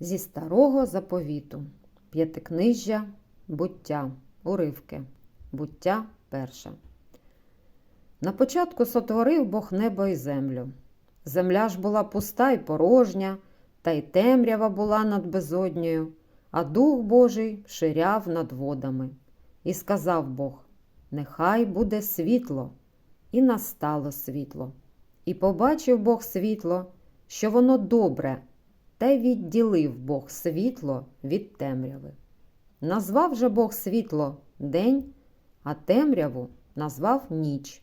Зі старого заповіту. П'ятикнижжя, буття, уривки, буття перше. На початку сотворив Бог небо і землю. Земля ж була пуста й порожня, та й темрява була над безоднею, а Дух Божий ширяв над водами. І сказав Бог: Нехай буде світло, і настало світло. І побачив Бог світло, що воно добре, та й відділив Бог світло від темряви. Назвав же Бог світло день, а темряву назвав ніч.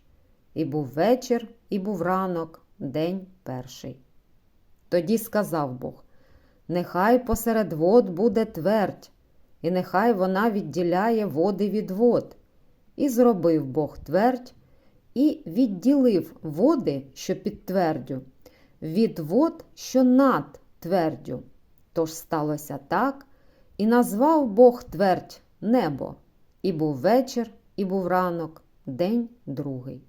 І був вечір, і був ранок, день перший. Тоді сказав Бог: Нехай посеред вод буде твердь, і нехай вона відділяє води від вод. І зробив Бог твердь, і відділив води, що під твердю, від вод, що над твердю. Тож сталося так, і назвав Бог твердь небо, і був вечір, і був ранок, день другий.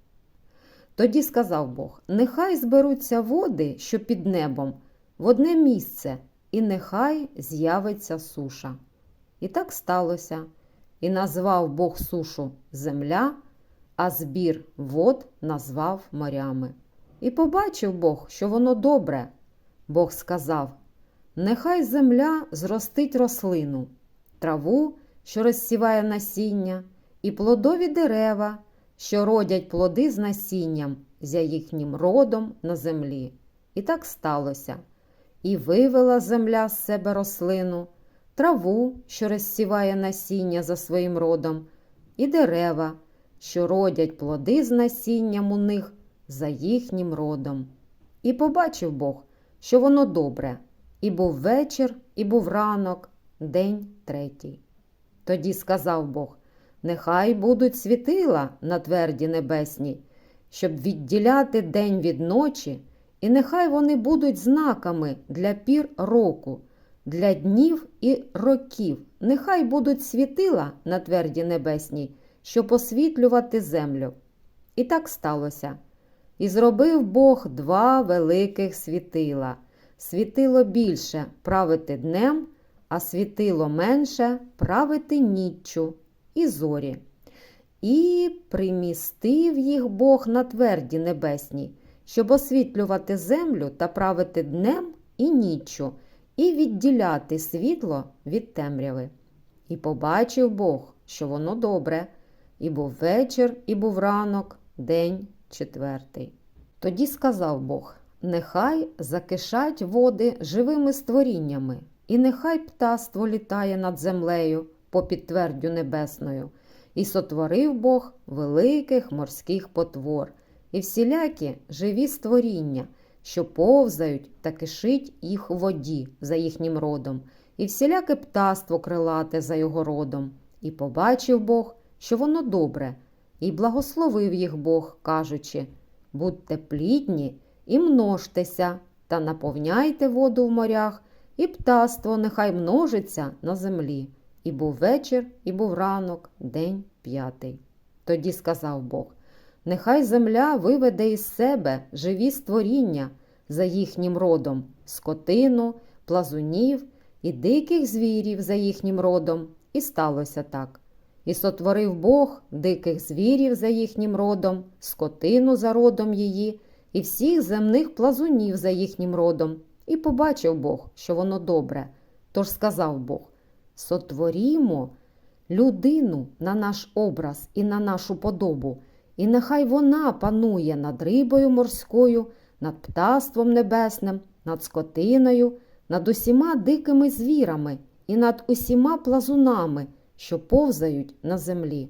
Тоді сказав Бог: Нехай зберуться води, що під небом, в одне місце, і нехай з'явиться суша. І так сталося, і назвав Бог сушу земля, а збір вод назвав морями. І побачив Бог, що воно добре. Бог сказав: Нехай земля зростить рослину, траву, що розсіває насіння, і плодові дерева, що родять плоди з насінням за їхнім родом на землі. І так сталося. І вивела земля з себе рослину, траву, що розсіває насіння за своїм родом, і дерева, що родять плоди з насінням у них за їхнім родом. І побачив Бог, що воно добре, і був вечір, і був ранок, день третій. Тоді сказав Бог: Нехай будуть світила на тверді небесній, щоб відділяти день від ночі, і нехай вони будуть знаками для пір року, для днів і років. Нехай будуть світила на тверді небесній, щоб освітлювати землю. І так сталося. І зробив Бог два великих світила. Світило більше правити днем, а світило менше правити ніччю і зорі. І примістив їх Бог на тверді небесній, щоб освітлювати землю та правити днем і ніччю, і відділяти світло від темряви. І побачив Бог, що воно добре, і був вечір, і був ранок, день четвертий. Тоді сказав Бог: Нехай закишать води живими створіннями, і нехай птаство літає над землею по підтвердю небесною, і сотворив Бог великих морських потвор, і всілякі живі створіння, що повзають та кишить їх у воді за їхнім родом, і всіляке птаство крилате за його родом. І побачив Бог, що воно добре, і благословив їх Бог, кажучи: Будьте плідні і множтеся, та наповняйте воду в морях, і птаство нехай множиться на землі. І був вечір, і був ранок, день п'ятий. Тоді сказав Бог: Нехай земля виведе із себе живі створіння за їхнім родом, скотину, плазунів і диких звірів за їхнім родом, і сталося так. І сотворив Бог диких звірів за їхнім родом, скотину за родом її, і всіх земних плазунів за їхнім родом, і побачив Бог, що воно добре. Тож сказав Бог: Сотворімо людину на наш образ і на нашу подобу, і нехай вона панує над рибою морською, над птаством небесним, над скотиною, над усіма дикими звірами і над усіма плазунами, що повзають на землі.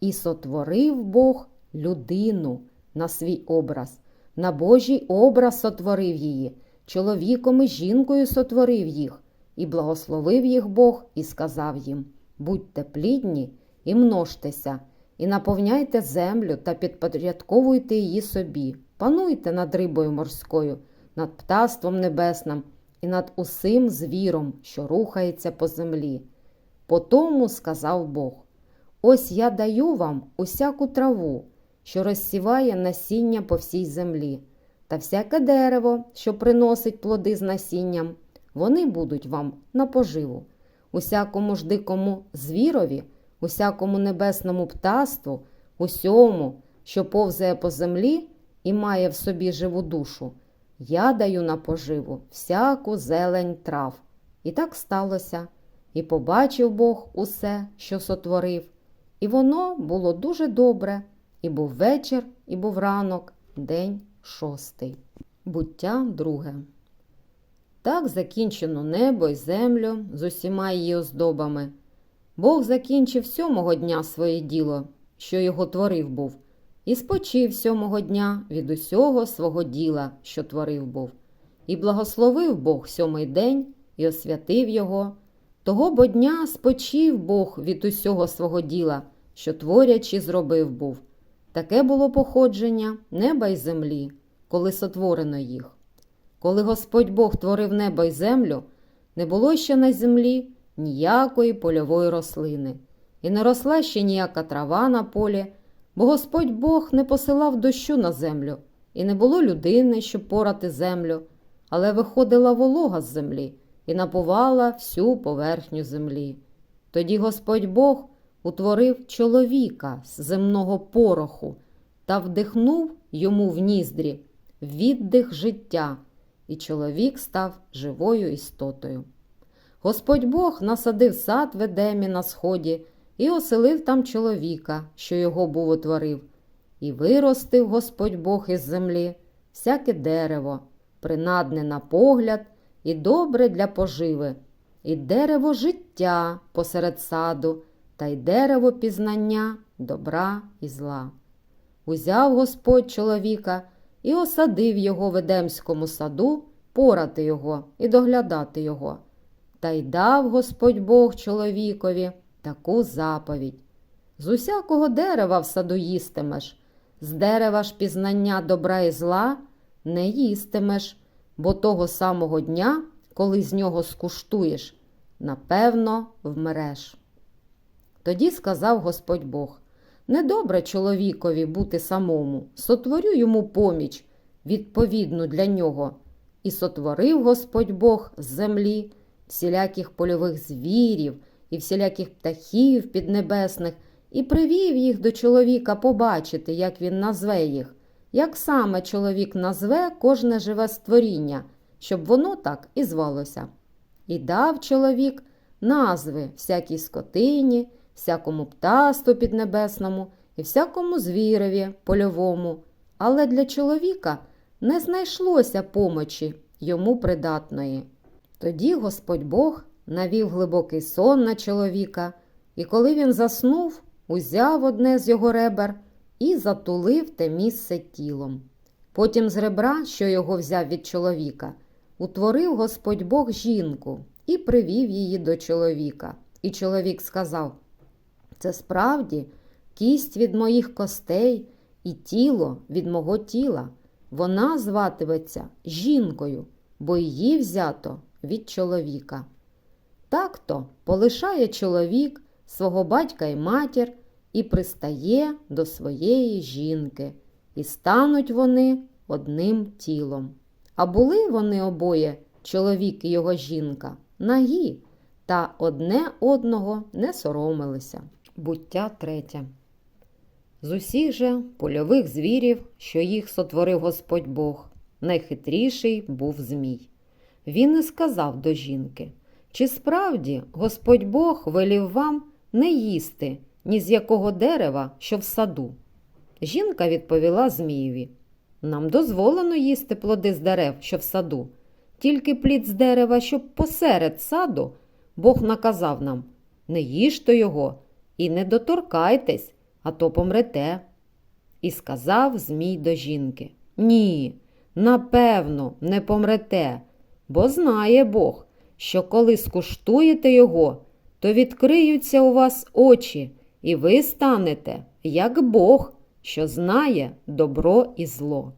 І сотворив Бог людину на свій образ, на Божий образ сотворив її, чоловіком і жінкою сотворив їх, і благословив їх Бог і сказав їм: Будьте плідні і множтеся, і наповняйте землю та підпорядковуйте її собі, пануйте над рибою морською, над птаством небесним і над усім звіром, що рухається по землі. Потому сказав Бог: Ось я даю вам усяку траву, що розсіває насіння по всій землі, та всяке дерево, що приносить плоди з насінням, вони будуть вам на поживу. Усякому ж дикому звірові, усякому небесному птаству, усьому, що повзає по землі і має в собі живу душу, я даю на поживу всяку зелень трав. І так сталося. І побачив Бог усе, що сотворив, і воно було дуже добре, і був вечір, і був ранок, день шостий. Буття друге. Так закінчено небо й землю з усіма її оздобами. Бог закінчив сьомого дня своє діло, що його творив був, і спочив сьомого дня від усього свого діла, що творив був, і благословив Бог сьомий день і освятив його. Того бо дня спочив Бог від усього свого діла, що творячи зробив був. Таке було походження неба й землі, коли сотворено їх. Коли Господь Бог творив небо й землю, не було ще на землі ніякої польової рослини, і не росла ще ніяка трава на полі, бо Господь Бог не посилав дощу на землю, і не було людини, щоб порати землю, але виходила волога з землі і напувала всю поверхню землі. Тоді Господь Бог утворив чоловіка з земного пороху та вдихнув йому в ніздрі віддих життя, і чоловік став живою істотою. Господь Бог насадив сад в Едемі на сході і оселив там чоловіка, що його був утворив, і виростив Господь Бог із землі всяке дерево, принадне на погляд і добре для поживи, і дерево життя посеред саду, та й дерево пізнання добра і зла. Узяв Господь чоловіка і осадив його в Едемському саду, порати його і доглядати його. Та й дав Господь Бог чоловікові таку заповідь. З усякого дерева в саду їстимеш, з дерева ж пізнання добра і зла не їстимеш, бо того самого дня, коли з нього скуштуєш, напевно, вмреш. Тоді сказав Господь Бог Недобре чоловікові бути самому, сотворю йому поміч, відповідну для нього. І сотворив Господь Бог з землі всіляких польових звірів і всіляких птахів піднебесних, і привів їх до чоловіка побачити, як він назве їх, як саме чоловік назве кожне живе створіння, щоб воно так і звалося. І дав чоловік назви всякій скотині, всякому птасту піднебесному і всякому звірові польовому, але для чоловіка не знайшлося помочі йому придатної. Тоді Господь Бог навів глибокий сон на чоловіка, і коли він заснув, узяв одне з його ребер і затулив те місце тілом. Потім з ребра, що його взяв від чоловіка, утворив Господь Бог жінку і привів її до чоловіка. І чоловік сказав: Це справді кість від моїх костей і тіло від мого тіла. Вона зватиметься жінкою, бо її взято від чоловіка. Так то полишає чоловік свого батька і матір і пристає до своєї жінки, і стануть вони одним тілом. А були вони обоє, чоловік і його жінка, нагі, та одне одного не соромилися. Буття третє. З усіх же польових звірів, що їх сотворив Господь Бог, найхитріший був Змій. Він і сказав до жінки: Чи справді Господь Бог велів вам не їсти ні з якого дерева, що в саду? Жінка відповіла Змієві: Нам дозволено їсти плоди з дерев, що в саду, тільки плід з дерева, що посеред саду, Бог наказав нам: не їжте його і не доторкайтесь, а то помрете. І сказав Змій до жінки: Ні, напевно, не помрете, бо знає Бог, що коли скуштуєте його, то відкриються у вас очі, і ви станете, як Бог, що знає добро і зло.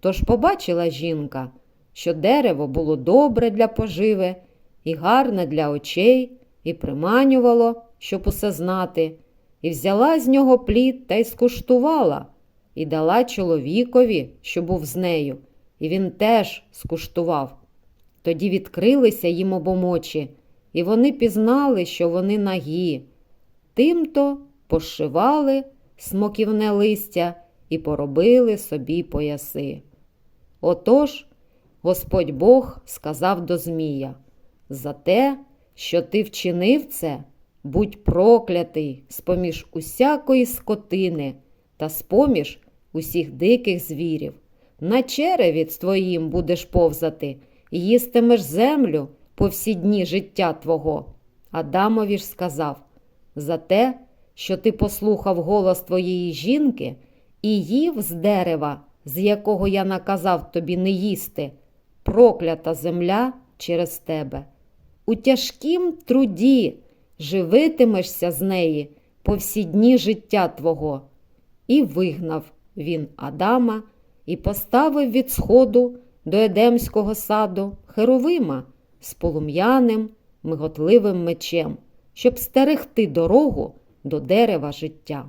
Тож побачила жінка, що дерево було добре для поживи, і гарне для очей, і приманювало, щоб усе знати, і взяла з нього плід та й скуштувала, і дала чоловікові, що був з нею, і він теж скуштував. Тоді відкрилися їм обом очі, і вони пізнали, що вони нагі. Тимто пошивали смоківне листя і поробили собі пояси. Отож, Господь Бог сказав до Змія: За те, що ти вчинив це, будь проклятий з-поміж усякої скотини та з-поміж усіх диких звірів. На череві твоїм будеш повзати, їстимеш землю по всі дні життя твого. Адамові ж сказав: За те, що ти послухав голос твоєї жінки і їв з дерева, з якого я наказав тобі не їсти, проклята земля через тебе. У тяжкім труді живитимешся з неї по всі дні життя твого. І вигнав він Адама і поставив від сходу до Едемського саду Херовима з полум'яним, миготливим мечем, щоб стерегти дорогу до дерева життя.